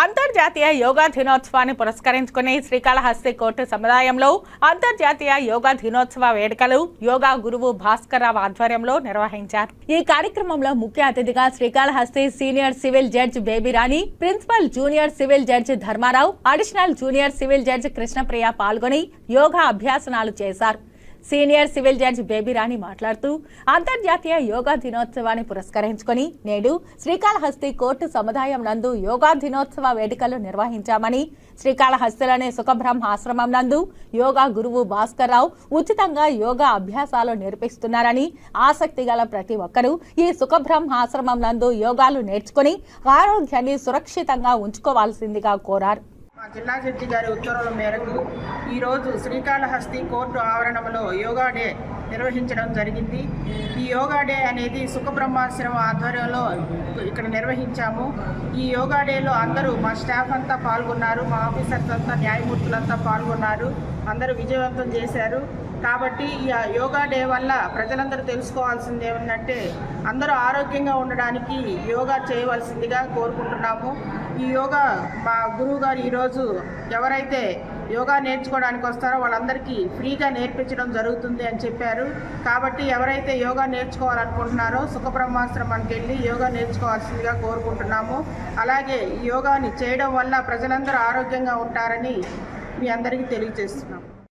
అంతర్జాతీయ యోగా దినోత్సవాన్ని పురస్కరించుకుని శ్రీకాళహస్తి కోర్టు సముదాయంలో అంతర్జాతీయ యోగా దినోత్సవ వేడుకలు యోగా గురువు భాస్కర్రావు ఆధ్వర్యంలో నిర్వహించారు. ఈ కార్యక్రమంలో ముఖ్య అతిథిగా Srikalahasti senior civil judge Babyrani principal junior civil judge Dharmarao additional junior civil judge Krishnapriya పాల్గొని యోగా అభ్యాసనాలు చేశారు. సీనియర్ సివిల్ జడ్జి బేబీరాణి మాట్లాడుతూ అంతర్జాతీయ యోగా దినోత్సవాన్ని పురస్కరించుకొని నేడు శ్రీకాళహస్తి కోర్టు సముదాయం నందు యోగా దినోత్సవ వేడుకలు నిర్వహించామని శ్రీకాళహస్తిలోని సుఖబ్రహ్మ ఆశ్రమం నందు యోగా గురువు భాస్కర్రావు ఉచితంగా యోగా అభ్యాసాలు నేర్పిస్తున్నారని ఆసక్తి గల ప్రతి ఒక్కరూ ఈ సుఖబ్రహ్మ ఆశ్రమం నందు యోగాలు నేర్చుకుని ఆరోగ్యాన్ని సురక్షితంగా ఉంచుకోవాల్సిందిగా కోరారు. జిల్లా జడ్జి గారి ఉత్తర్వుల మేరకు ఈరోజు శ్రీకాళహస్తి కోర్టు ఆవరణంలో యోగా డే నిర్వహించడం జరిగింది. ఈ యోగా డే అనేది సుఖబ్రహ్మాశ్రమం ఆధ్వర్యంలో ఇక్కడ నిర్వహించాము. ఈ యోగా డేలో అందరూ మా స్టాఫ్ అంతా పాల్గొన్నారు. మా ఆఫీసర్స్ అంతా న్యాయమూర్తులంతా పాల్గొన్నారు. అందరూ విజయవంతం చేశారు. కాబట్టి ఈ యోగా డే వల్ల ప్రజలందరూ తెలుసుకోవాల్సింది ఏమంటే అందరూ ఆరోగ్యంగా ఉండడానికి యోగా చేయవలసిందిగా కోరుకుంటున్నాము. ఈ యోగా మా గురువు గారు ఈరోజు ఎవరైతే యోగా నేర్చుకోవడానికి వస్తారో వాళ్ళందరికీ ఫ్రీగా నేర్పించడం జరుగుతుంది అని చెప్పారు. కాబట్టి ఎవరైతే యోగా నేర్చుకోవాలనుకుంటున్నారో సుఖబ్రహ్మాశ్రమానికి వెళ్ళి యోగా నేర్చుకోవాల్సిందిగా కోరుకుంటున్నాము. అలాగే యోగాని చేయడం వల్ల ప్రజలందరూ ఆరోగ్యంగా ఉంటారని మీ అందరికీ తెలియజేస్తున్నాము.